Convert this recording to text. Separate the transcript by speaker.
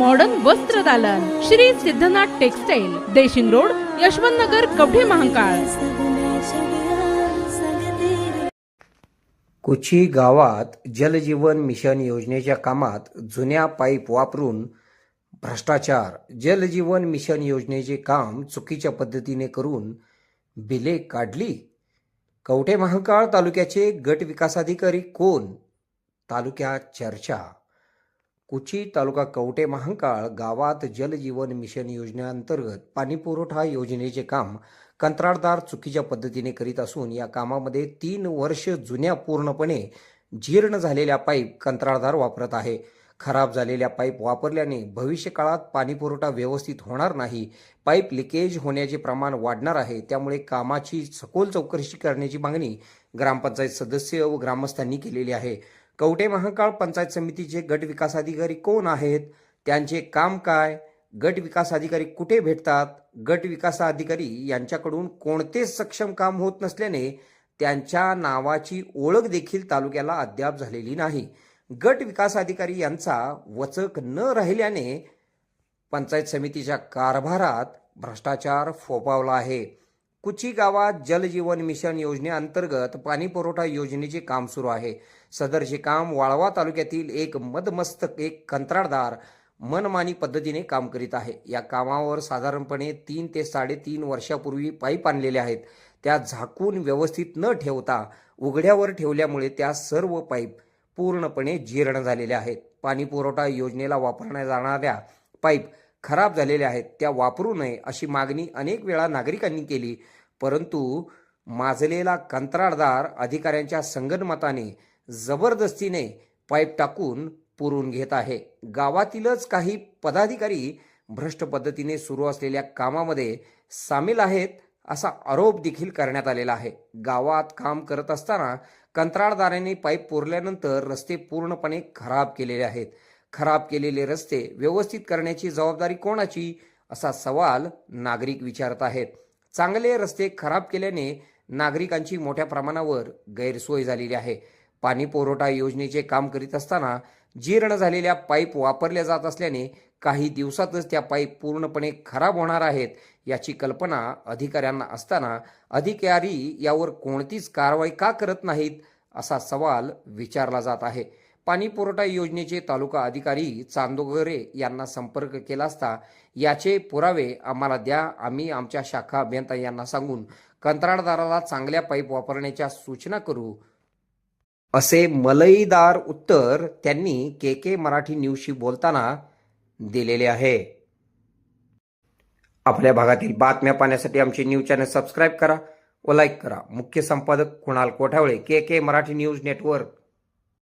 Speaker 1: Modern वस्त्र दालन. Shri Siddhanath textile Deshing road Yashwant Nagar Kavathe Mahankal.
Speaker 2: कुची गावात जलजीवन mission योजनेच्या कामात जुन्या पाईप वापरून भ्रष्टाचार जलजीवन मिशन योजनेचे काम चुकीच्या पद्धतीने करून बिले काढली. कवठे महाकाळ तालुक्याचे गट विकासाधिकारी कोण? तालुक्यात चर्चा. कुची तालुका कवटे महांकाळ गावात जलजीवन मिशन योजनेअंतर्गत पाणीपुरवठा योजनेचे काम कंत्राटदार चुकीच्या पद्धतीने करीत असून या कामामध्ये तीन वर्ष जुन्या पूर्णपणे जीर्ण झालेल्या पाईप कंत्राटदार वापरत आहे. खराब झालेल्या पाईप वापरल्याने भविष्यकाळात पाणीपुरवठा व्यवस्थित होणार नाही. पाईप लिकेज होण्याचे प्रमाण वाढणार आहे. त्यामुळे कामाची सखोल चौकशी करण्याची मागणी ग्रामपंचायत सदस्य व ग्रामस्थांनी केलेली आहे. कवटे महाकाळ पंचायत समितीचे गट विकास अधिकारी कोण आहेत? त्यांचे काम काय? गट विकास अधिकारी कुठे भेटतात? गट विकास अधिकारी यांच्याकडून कोणतेच सक्षम काम होत नसल्याने त्यांच्या नावाची ओळख देखील तालुक्याला अद्याप झालेली नाही. गट विकास अधिकारी यांचा वचक न राहिल्याने पंचायत समितीच्या कारभारात भ्रष्टाचार फोपावला आहे. कुची गावात जलजीवन मिशन योजनेअंतर्गत पाणी पुरवठा योजनेचे काम सुरू आहे. सदरचे काम वाळवा तालुक्यातील एक मदमस्त एक कंत्राटदार मनमानी पद्धतीने काम करीत आहे. या कामावर साधारणपणे तीन ते साडेतीन वर्षापूर्वी पाईप आणलेले आहेत. त्या झाकून व्यवस्थित न ठेवता उघड्यावर ठेवल्यामुळे त्या सर्व पाईप पूर्णपणे जीर्ण झालेल्या आहेत. पाणी पुरवठा योजनेला वापरण्यात जाणाऱ्या पाईप खराब झालेल्या आहेत त्या वापरू नये अशी मागणी अनेक वेळा नागरिकांनी केली. परंतु माजलेला कंत्राटदार अधिकाऱ्यांच्या संगनमताने जबरदस्तीने पाईप टाकून पुरून घेत आहे. गावातीलच काही पदाधिकारी भ्रष्ट पद्धतीने सुरू असलेल्या कामामध्ये सामील आहेत असा आरोप देखील करण्यात आलेला आहे. गावात काम करत असताना कंत्राटदाराने पाईप पुरल्यानंतर रस्ते पूर्णपणे खराब केलेले आहेत. खराब केलेले रस्ते व्यवस्थित करण्याची जबाबदारी कोणाची असा सवाल नागरिक विचारत आहेत. चांगले रस्ते खराब केल्याने नागरिकांची मोठ्या प्रमाणावर गैरसोय झालेली आहे. पाणी पुरवठा योजनेचे काम करीत असताना जीर्ण झालेल्या पाईप वापरल्या जात असल्याने काही दिवसातच त्या पाईप पूर्णपणे खराब होणार आहेत याची कल्पना अधिकाऱ्यांना असताना अधिकारी यावर कोणतीच कारवाई का करत नाहीत असा सवाल विचारला जात आहे. पाणी पुरवठा योजनेचे तालुका अधिकारी चांदोगरे यांना संपर्क केला असता याचे पुरावे आम्हाला द्या. आम्ही आमच्या शाखा अभियंता यांना सांगून कंत्राटदाराला चांगल्या पाईप वापरण्याच्या सूचना करू. असे मलईदार उत्तर त्यांनी के के मराठी न्यूजशी बोलताना दिलेले आहे. आपल्या भागातील बातम्या पाहण्यासाठी आमचे न्यूज चॅनल सबस्क्राईब करा व लाईक करा. मुख्य संपादक Kunal Kothawale K K Marathi news network.